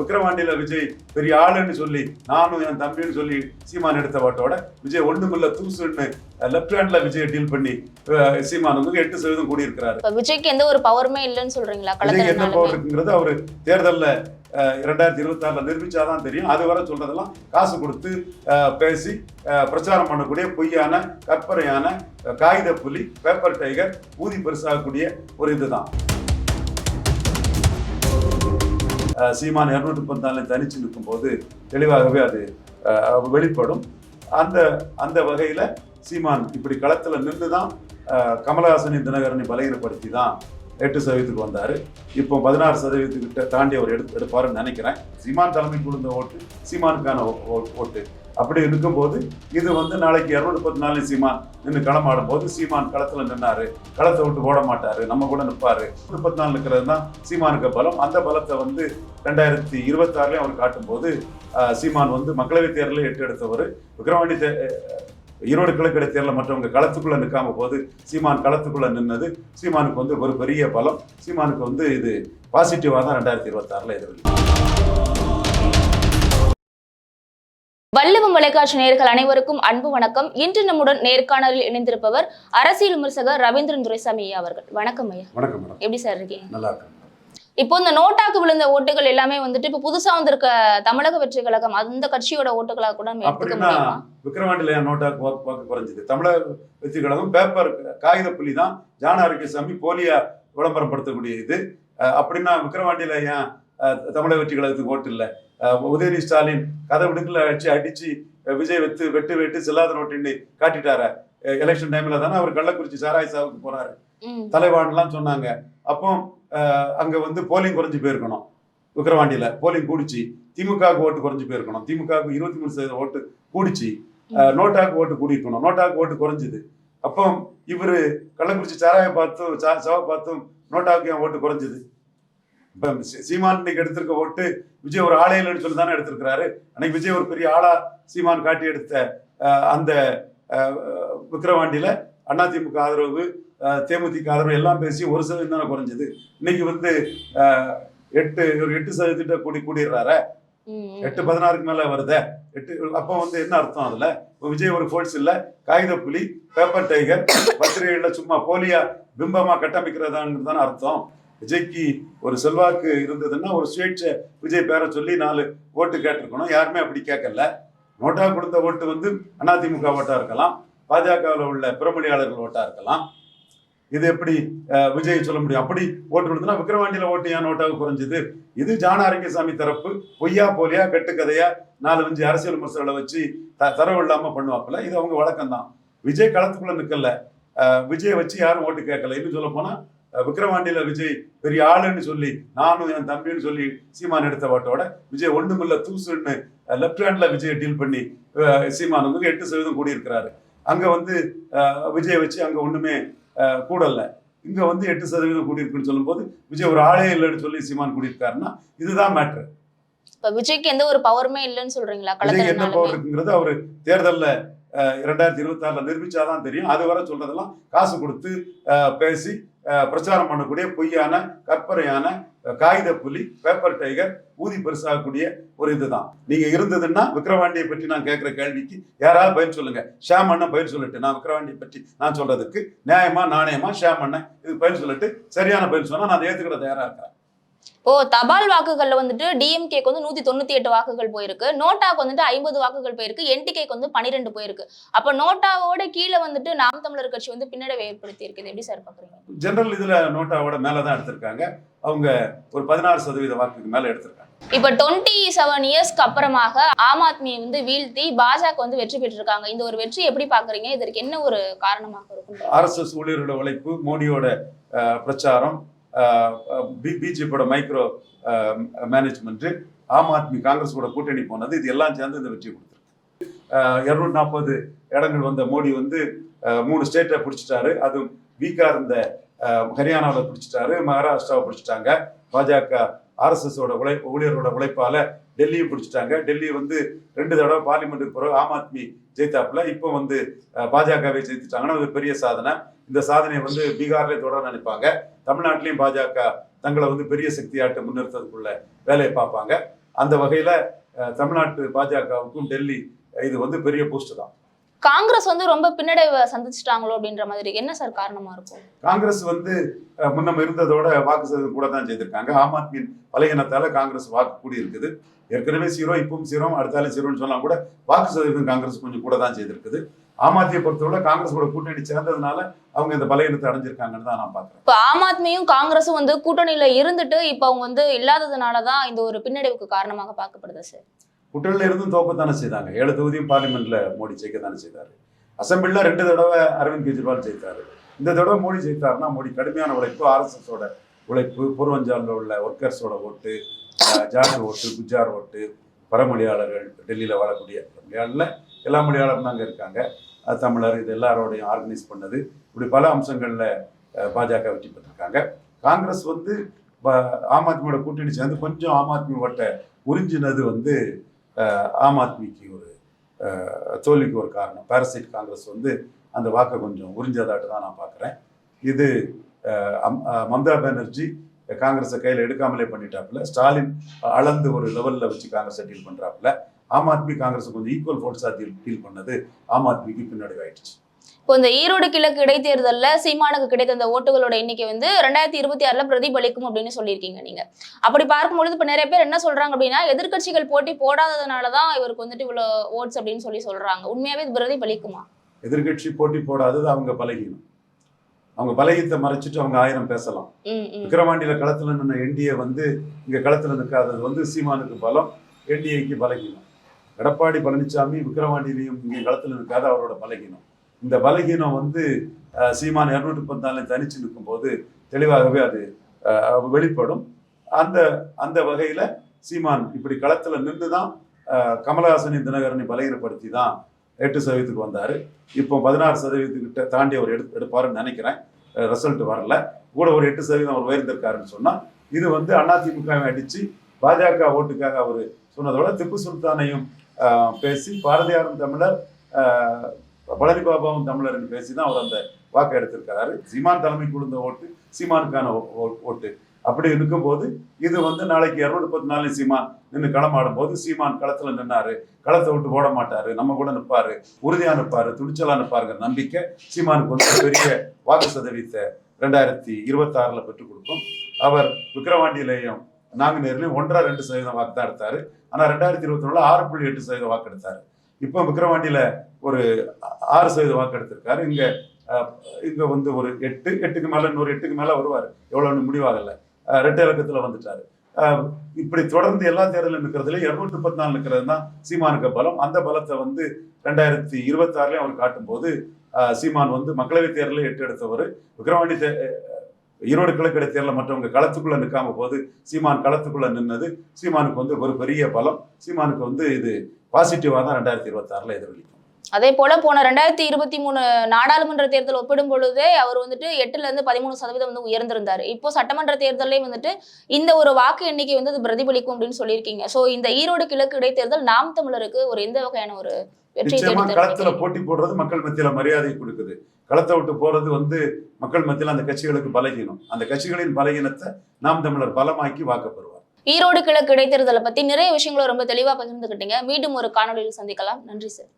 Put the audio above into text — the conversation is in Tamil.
விக்ரவாண்டியில விஜய் பெரிய ஆளுன்னு சொல்லி நானும் என் தம்பின்னு சொல்லி சீமான் எடுத்த பாட்டோட விஜய் ஒண்ணுமில்ல தூசுன்னு லெப்ட் ஹேண்ட்ல விஜய் டீல் பண்ணி சீமான் வந்து எட்டு சதவீதம் கூடியிருக்கிறாரு. இப்ப விஜய்க்கு எந்த ஒரு பவருமே இல்லைன்னு சொல்றீங்களா? விஜய் என்ன களத்துல பவர் இருக்குங்கிறது அவரு தேர்தல்ல இரண்டாயிரத்தி இருபத்தி ஆறுல நிரூபிச்சாதான் தெரியும். அது வரை சொல்றதெல்லாம் காசு கொடுத்து பேசி பிரச்சாரம் பண்ணக்கூடிய பொய்யான கற்பனையான காகித புலி பேப்பர் டைகர் ஊதி பெருசாகக்கூடிய ஒரு இதுதான். சீமான் இருநூற்றி முப்பத்தி தனிச்சு நிற்கும் போது தெளிவாகவே அது வெளிப்படும். அந்த அந்த வகையில் சீமான் இப்படி களத்தில் நின்று தான் கமலஹாசனை தினகரனை பலகீனப்படுத்தி தான் எட்டு சதவீதத்துக்கு வந்தார். இப்போ பதினாறு சதவீதத்துக்கிட்ட தாண்டி அவர் எடுத்து எடுப்பாருன்னு நினைக்கிறேன். சீமான் தலைமைக்கு விழுந்த ஓட்டு சீமானுக்கான ஓ- ஓட்டு. அப்படி இருக்கும்போது இது வந்து நாளைக்கு இரநூத்தி முப்பத்தி நாலு சீமான் நின்று களமாடும் போது சீமான் களத்தில் நின்னாரு. களத்தை விட்டு ஓட மாட்டாரு. நம்ம கூட நிற்பாரு. முப்பத்தி நாலு இருக்கிறது தான் சீமானுக்கு பலம். அந்த பலத்தை வந்து ரெண்டாயிரத்தி இருபத்தாறுலையும் அவர் காட்டும்போது சீமான் வந்து மக்களவைத் தேர்தலில் எட்டு எடுத்தவர். விக்ரவாண்டி தே- ஈரோடு கிழக்கிட தேர்தலில் மற்றவங்க களத்துக்குள்ள நிற்காம போது சீமான் களத்துக்குள்ள நின்னது. சீமானுக்கு வந்து ஒரு பெரிய பலம். சீமானுக்கு வந்து இது பாசிட்டிவாக தான் ரெண்டாயிரத்தி இருபத்தாறில் ஆறுல வள்ளுவம் தொலைக்காட்சி நேயர்கள் அனைவருக்கும் அன்பு வணக்கம். இன்று நம்முடன் நேர்காணலில் இணைந்திருப்பவர் அரசியல் விமர்சகர் ரவீந்திரன் துரைசாமி ஐயா அவர்கள். வணக்கம் ஐயா. வணக்கம் எப்படி சார் இருக்கீங்க? நல்லா இருக்கேன் இப்போ இந்த நோட்டாக்கு விழுந்த ஓட்டுகள் எல்லாமே வந்துட்டு இப்போ புதுசா வந்திருக்க தமிழக வெற்றி கழகம் அந்த கட்சியோட ஓட்டுகளா கூட நம்ம எடுத்துக்க முடியுமா? விக்ரவாண்டில நோட்டாக்கு வாக்கு குறைஞ்சது. தமிழக வெற்றி கழகம் பேப்பர் காகித புலி தான் ஜான ஆரோக்கியசாமி போலியா விளம்பரம் படுத்தக்கூடிய இது அப்படின்னா விக்ரவாண்டியில ஏன் தமிழக வெற்றி கழகத்துக்கு ஓட்டு இல்லை? உதயநிதி ஸ்டாலின் கதை விடுக்கல அடிச்சு அஹ், விஜய் வெத்து வெட்டு வெட்டு செல்லாத நோட்டுன்னு காட்டிட்டார. எலெக்ஷன் டைம்ல தானே அவர் கள்ளக்குறிச்சி சாராய் சாவுக்கு போறாரு. தலைவான்லாம் சொன்னாங்க. அப்போ அங்க வந்து போலிங் குறைஞ்சு போயிருக்கணும். விக்கிரவாண்டியில போலிங் கூடிச்சு. திமுகவுக்கு ஓட்டு குறைஞ்சு போயிருக்கணும். திமுகவுக்கு இருபத்தி மூணு சதவீதம் ஓட்டு கூடிச்சு. நோட்டாக்கு ஓட்டு கூடியிருக்கணும். நோட்டாக்கு ஓட்டு குறைஞ்சுது. அப்போ இவரு கள்ளக்குறிச்சி சாராய பார்த்தும் சாவை பார்த்தும் நோட்டாவுக்கு ஏன் ஓட்டு குறைஞ்சது? இப்ப சீமான் இன்னைக்கு எடுத்திருக்க ஓட்டு விஜய் ஒரு ஆளே இல்லைன்னு சொல்லி தானே எடுத்திருக்கிறாரு. அன்னைக்கு விஜய் ஒரு பெரிய ஆளா சீமான் காட்டி எடுத்த அந்த விக்கிரவாண்டியில அதிமுக ஆதரவு தேமுதிக ஆதரவு எல்லாம் பேசி ஒரு சதவீதம் தானே குறைஞ்சது. இன்னைக்கு வந்து எட்டு ஒரு எட்டு சதவீதத்திட்ட கூடி கூடிடுறாரு. எட்டு பதினாறுக்கு மேல வருதே. எட்டு அப்போ வந்து என்ன அர்த்தம் அதுல? விஜய் ஒரு ஃபோர்ஸ் இல்ல. காகித புலி பேப்பர் டைகர் பத்திரிகைகள்ல சும்மா போலியா பிம்பமா கட்டமைக்கிறதான்னு தானே அர்த்தம். விஜய்க்கு ஒரு செல்வாக்கு இருந்ததுன்னா ஒரு சுயேட்சை விஜய் பேரை சொல்லி நாலு ஓட்டு கேட்டிருக்கணும். யாருமே அப்படி கேட்கல. நோட்டா கொடுத்த ஓட்டு வந்து அதிமுக ஓட்டா இருக்கலாம். பாஜகவில் உள்ள பிறமொழியாளர்கள் ஓட்டா இருக்கலாம். இது எப்படி விஜய் சொல்ல முடியும்? அப்படி ஓட்டு கொடுத்தனா விக்கிரவாண்டியில ஓட்டு ஏன் நோட்டாவுக்கு குறைஞ்சது? இது ஜான ஆரோக்கியசாமி தரப்பு பொய்யா போலியா கட்டுக்கதையா நாலு அஞ்சு அரசியல் விமர்சனங்களை வச்சு த தரவு இல்லாமல் பண்ணுவாப்புல. இது அவங்க வழக்கம் தான் விஜய் களத்துக்குள்ள நிற்கல விஜயை வச்சு யாரும் ஓட்டு கேட்கல. இன்னும் சொல்ல போனால் அஹ், விக்கிரவாண்டியில விஜய் பெரிய ஆளுன்னு சொல்லி நானும் என் தம்பின்னு சொல்லி சீமான் எடுத்த பாட்டோட விஜய் ஒண்ணுமில்ல தூசுன்னு லெப்ட் ஹேண்ட்ல விஜய் டீல் பண்ணி சீமான் வந்து எட்டு சதவீதம் கூடியிருக்கிறாரு. அங்க வந்து விஜய் வச்சு அங்க ஒண்ணுமே கூடல. இங்க வந்து எட்டு சதவீதம் கூடியிருக்குன்னு சொல்லும்போது விஜய் ஒரு ஆளே இல்லைன்னு சொல்லி சீமான் கூடியிருக்காருன்னா இதுதான் மேட்ரு இப்ப விஜய்க்கு எந்த ஒரு பவருமே இல்லைன்னு சொல்றீங்களா? விஜய் என்ன பவர் இருக்குங்கிறது அவரு தேர்தல்ல இரண்டாயிரத்தி இருபத்தி ஆறுல நிரூபிச்சாதான் தெரியும். அது வரை சொல்றதெல்லாம் காசு கொடுத்து பேசி பிரச்சாரம் பண்ணக்கூடிய பொய்யான கற்பனையான காகித புலி பேப்பர் டைகர் ஊதி பெருசாகக்கூடிய ஒரு இதுதான். நீங்க இருந்ததுன்னா விக்ரவாண்டியை பற்றி நான் கேட்கிற கேள்விக்கு யாராவது பதில் சொல்லுங்க. ஷாம் அண்ணன் பதில் சொல்லட்டு. நான் விக்ரவாண்டியை பற்றி நான் சொல்றதுக்கு நியாயமா நாணயமா ஷாம் அண்ணன் இது பதில் சொல்லட்டு. சரியான பதில் சொன்னா நான் ஏத்துக்கிற தயாரா இருக்கிறேன். ஓ தபால் வாக்குகள்ல வந்துட்டு டிஎம்கேக்கு வந்து நூத்தி தொண்ணூத்தி எட்டு வாக்குகள் போயிருக்கு. நோட்டாக்கு வந்துட்டு ஐம்பது வாக்குகள் போயிருக்கு. என்டிகேக்கு வந்து பன்னிரெண்டு போயிருக்கு. அப்ப நோட்டாவோட கீழே வந்துட்டு நாம் தமிழர் கட்சி வந்து பின்னடைவை ஏற்படுத்தி இருக்குது எப்படி சார் பாக்குறீங்க? ஜெனரல் இதுல நோட்டாவோட மேலதான் எடுத்திருக்காங்க. அவங்க ஒரு பதினாறு சதவீத வாக்குக்கு மேல எடுத்திருக்காங்க. இப்ப டுவெண்ட்டி செவன் இயர்ஸ்க்கு அப்புறமாக ஆம் ஆத்மியை வந்து வீழ்த்தி பாஜக வந்து வெற்றி பெற்றிருக்காங்க. இந்த ஒரு வெற்றி எப்படி பாக்குறீங்க? இதற்கு என்ன ஒரு காரணமாக இருக்கும்? ஆர்எஸ்எஸ் ஊழியர்களோட உழைப்பு மோடியோட பிரச்சாரம் பிஜேபியோட மைக்ரோ மேனேஜ்மெண்ட் ஆம் ஆத்மி காங்கிரஸோட கூட்டணி போனது இது எல்லாம் சேர்ந்து இந்த வெற்றி கொடுத்துருக்கு. இரநூத்தி நாற்பது இடங்கள் வந்த மோடி வந்து மூணு ஸ்டேட்டை பிடிச்சிட்டாரு. அதுவும் வீக்காக இருந்த ஹரியானாவில் ஹரியானாவை பிடிச்சிட்டாரு மகாராஷ்டிராவை பிடிச்சிட்டாங்க. பாஜக ஆர்எஸ்எஸோட உழை ஊழியரோட உழைப்பால் டெல்லியும் பிடிச்சிட்டாங்க. டெல்லி வந்து ரெண்டு தடவை பார்லிமெண்ட்டுக்கு போகிற ஆம் ஆத்மி ஜெயித்தாப்புல இப்போ வந்து பாஜகவே பாஜகவை ஜெயித்துட்டாங்கன்னா அது பெரிய சாதனை. இந்த சாதனையை வந்து பீகார்ல தொடர நினைப்பாங்க. தமிழ்நாட்டிலையும் பாஜக தங்களை வந்து பெரிய சக்தியாட்டு முன்னிறுத்ததுக்குள்ள வேலையை பார்ப்பாங்க. அந்த வகையில தமிழ்நாட்டு பாஜகவுக்கும் டெல்லி இது வந்து பெரிய பூஸ்ட் தான். காங்கிரஸ் வந்து ரொம்ப பின்னடைவை சந்திச்சிட்டாங்களோ அப்படின்ற மாதிரி என்ன சார் காரணமா இருக்கும்? காங்கிரஸ் வந்து முன்னம் இருந்ததோட வாக்கு சதவீதம் கூட தான் செய்திருக்காங்க. ஆம் ஆத்மியின் பலகீனத்தால காங்கிரஸ் வாக்கு கூடி இருக்குது ஏற்கனவே சீரோ இப்பவும் சீரோ அடுத்தாலும் சீரோன்னு சொன்னா கூட வாக்கு சதவீதம் காங்கிரஸ் கொஞ்சம் கூட தான் செய்திருக்குது. ஆம் ஆத்மியை பொறுத்தவரை காங்கிரஸ் கூட கூட்டணி சேர்ந்ததுனால அவங்க இந்த பலகீனத்தை அடைஞ்சிருக்காங்கன்னு தான் நான் பாக்குறேன் இப்ப ஆம் ஆத்மியும் காங்கிரஸும் வந்து கூட்டணியில இருந்துட்டு இப்ப அவங்க வந்து இல்லாததுனாலதான் இந்த ஒரு பின்னடைவுக்கு காரணமாக பார்க்கப்படுது சார். கூட்டணியில இருந்தும் தோக்கத்தானே செய்தாங்க. ஏழு தொகுதியும் பார்லிமெண்ட்ல மோடி ஜெயிக்கத்தானே செய்தாரு. அசம்பிளில ரெண்டு தடவை அரவிந்த் கெஜ்ரிவால் ஜெயித்தாரு. இந்த தடவை மோடி ஜெயித்தாருன்னா மோடி கடுமையான உழைப்பு ஆர்எஸ்எஸோட உழைப்பு பூர்வஞ்சாலில் உள்ள ஒர்க்கர்ஸோட ஓட்டு ஜாட் ஓட்டு குஜார் ஓட்டு பரமொழியாளர்கள் டெல்லியில் வாழக்கூடிய மொழியாளரில் எல்லா மொழியாளரும் தாங்க இருக்காங்க. தமிழர் இது எல்லாரோடையும் ஆர்கனைஸ் பண்ணது. இப்படி பல அம்சங்களில் பாஜக வெற்றி பெற்றிருக்காங்க. காங்கிரஸ் வந்து ப- ஆம் ஆத்மியோட கூட்டணி சேர்ந்து கொஞ்சம் ஆம் ஆத்மி ஓட்டை உறிஞ்சினது வந்து ஆம் ஆத்மிக்கு ஒரு தோல்விக்கு ஒரு காரணம். பாரசைட் காங்கிரஸ் வந்து அந்த வாக்கை கொஞ்சம் உறிஞ்சதாட்டு தான் நான் பார்க்குறேன். இது அம்- மம்தா பானர்ஜி காங்கிரஸை கையில் எடுக்காமலே பண்ணிட்டாப்புல. ஸ்டாலின் அளந்து ஒரு லெவலில் வச்சு காங்கிரஸை டீல் பண்ணுறாப்புல ஆம் ஆத்மி காங்கிரஸ் கொஞ்சம் ஈக்குவல் ஃபோர்ஸாக டீல் டீல் பண்ணது ஆம் ஆத்மிக்கு பின்னாடி ஆயிடுச்சு இப்போ இந்த ஈரோடு கிழக்கு இடைத்தேர்தல்ல சீமானுக்கு கிடைத்த அந்த ஓட்டுகளோட எண்ணிக்கை வந்து ரெண்டாயிரத்தி இருபத்தி ஆறுல பிரதிபலிக்கும் அப்படின்னு சொல்லியிருக்கீங்க நீங்க. அப்படி பார்க்கும்பொழுது இப்ப நிறைய பேர் என்ன சொல்றாங்க அப்படின்னா எதிர்க்கட்சிகள் போட்டி போடாததுனாலதான் இவருக்கு வந்துட்டு இவ்வளவு ஓட்ஸ் அப்படின்னு சொல்லி சொல்றாங்க. உண்மையாவே இது பிரதிபலிக்குமா எதிர்க்கட்சி போட்டி போடாதது அவங்க பலகீனம். அவங்க பலகீனத்தை மறைச்சிட்டு அவங்க ஆயிரம் பேசலாம். விக்கிரவாண்டியில களத்துல நின்ன என்டிஏ வந்து இங்க களத்துல நிற்காதது வந்து சீமானுக்கு பலம் என்டிஏக்கு பலகீனம். எடப்பாடி பழனிசாமி விக்கிரவாண்டியிலையும் இங்கே களத்துல நிற்காத அவரோட பலகீனம். இந்த பலகீனம் வந்து சீமான் இருநூற்றி பதினாலு தனிச்சு நிற்கும் போது தெளிவாகவே அது வெளிப்படும். அந்த அந்த வகையில சீமான் இப்படி களத்துல நின்று தான் அஹ், கமலஹாசனை தினகரனை பலகீனப்படுத்தி தான் எட்டு சதவீதத்துக்கு வந்தார். இப்போ பதினாறு சதவீதத்துக்கிட்ட தாண்டி அவர் எடு எடுப்பாருன்னு நினைக்கிறேன். ரிசல்ட் வரல. கூட ஒரு எட்டு சதவீதம் அவர் உயர்ந்திருக்காருன்னு சொன்னால் இது வந்து அதிமுகவை அடித்து பாஜக ஓட்டுக்காக அவர் சொன்னதோட திப்பு சுல்தானையும் பேசி பாரதியாரும் தமிழர் பழனி பாபாவும் தமிழர்னு பேசி தான் அவர் அந்த வாக்கை எடுத்திருக்காரு சீமான் தலைமை விழுந்த ஓட்டு சீமானுக்கான ஓ- ஓ- ஓட்டு. அப்படி இருக்கும்போது இது வந்து நாளைக்கு இரநூறு பத்து நாலு சீமான் நின்று களமாடும் போது சீமான் களத்துல நின்னாரு. களத்தை விட்டு ஓட மாட்டாரு. நம்ம கூட நிற்பாரு. உறுதியாக நிற்பாரு. துணிச்சலாக நிற்பாருங்கிற நம்பிக்கை சீமானுக்கு வந்து பெரிய வாக்கு சதவீதத்தை ரெண்டாயிரத்தி இருபத்தாறில் பெற்றுக் கொடுக்கும். அவர் விக்கிரவாண்டியிலையும் நாங்குநேர்லையும் ஒன்றரை ரெண்டு சதவீதம் வாக்கு தான் எடுத்தாரு. ஆனால் ரெண்டாயிரத்தி இருபத்தி ஒன்றில் ஆறு புள்ளி எட்டு சதவீதம் வாக்கு எடுத்தாரு. இப்போ விக்கிரவாண்டியில் ஒரு ஆறு சதவீதம் வாக்கு எடுத்திருக்காரு. இங்கே இங்கே வந்து ஒரு எட்டு எட்டுக்கு மேலே இன்னொரு எட்டுக்கு மேலே வருவார். எவ்வளோன்னு முடிவாகலை ரெட்டை இலக்கத்தில் வந்துட்டாரு. இப்படி தொடர்ந்து எல்லா தேர்தலும் இருக்கிறதுல இருநூற்றி முப்பத்தி நாலு இருக்கிறது தான் சீமானுக்கு பலம். அந்த பலத்தை வந்து ரெண்டாயிரத்தி இருபத்தி ஆறுலயும் அவர் காட்டும்போது சீமான் வந்து மக்களவைத் தேர்தலில் எட்டு எடுத்தவர் விக்கிரவாண்டி தே- ஈரோடு கிழக்கிட தேர்தலில் மற்றவங்க களத்துக்குள்ள நிற்காம போது சீமான் களத்துக்குள்ள நின்னது. சீமானுக்கு வந்து ஒரு பெரிய பலம். சீமானுக்கு வந்து இது பாசிட்டிவாக தான் ரெண்டாயிரத்தி இருபத்தி ஆறுல எதிரொலிக்கும் அதே போல போன ரெண்டாயிரத்தி இருபத்தி மூணு நாடாளுமன்ற தேர்தல் ஒப்பிடும் பொழுதே அவர் வந்துட்டு எட்டுல இருந்து பதிமூணு சதவீதம் வந்து உயர்ந்திருந்தாரு. இப்போ சட்டமன்ற தேர்தலையும் வந்துட்டு இந்த ஒரு வாக்கு எண்ணிக்கை வந்து அது பிரதிபலிக்கும் அப்படின்னு சொல்லியிருக்கீங்க. சோ இந்த ஈரோடு கிழக்கு இடைத்தேர்தல் நாம் தமிழருக்கு ஒரு எந்த வகையான ஒரு வெற்றி களத்துல போட்டி போடுறது மக்கள் மத்தியில மரியாதை கொடுக்குது. களத்தை விட்டு போறது வந்து மக்கள் மத்தியில அந்த கட்சிகளுக்கு பலகீனம். அந்த கட்சிகளின் பலகீனத்தை நாம் தமிழர் பலமாக்கி வாக்கப்படுவார். ஈரோடு கிழக்கு இடைத்தேர்தலை பத்தி நிறைய விஷயங்களை ரொம்ப தெளிவா பகிர்ந்துக்கிட்டீங்க மீண்டும் ஒரு காணொலியில் சந்திக்கலாம். நன்றி சார்.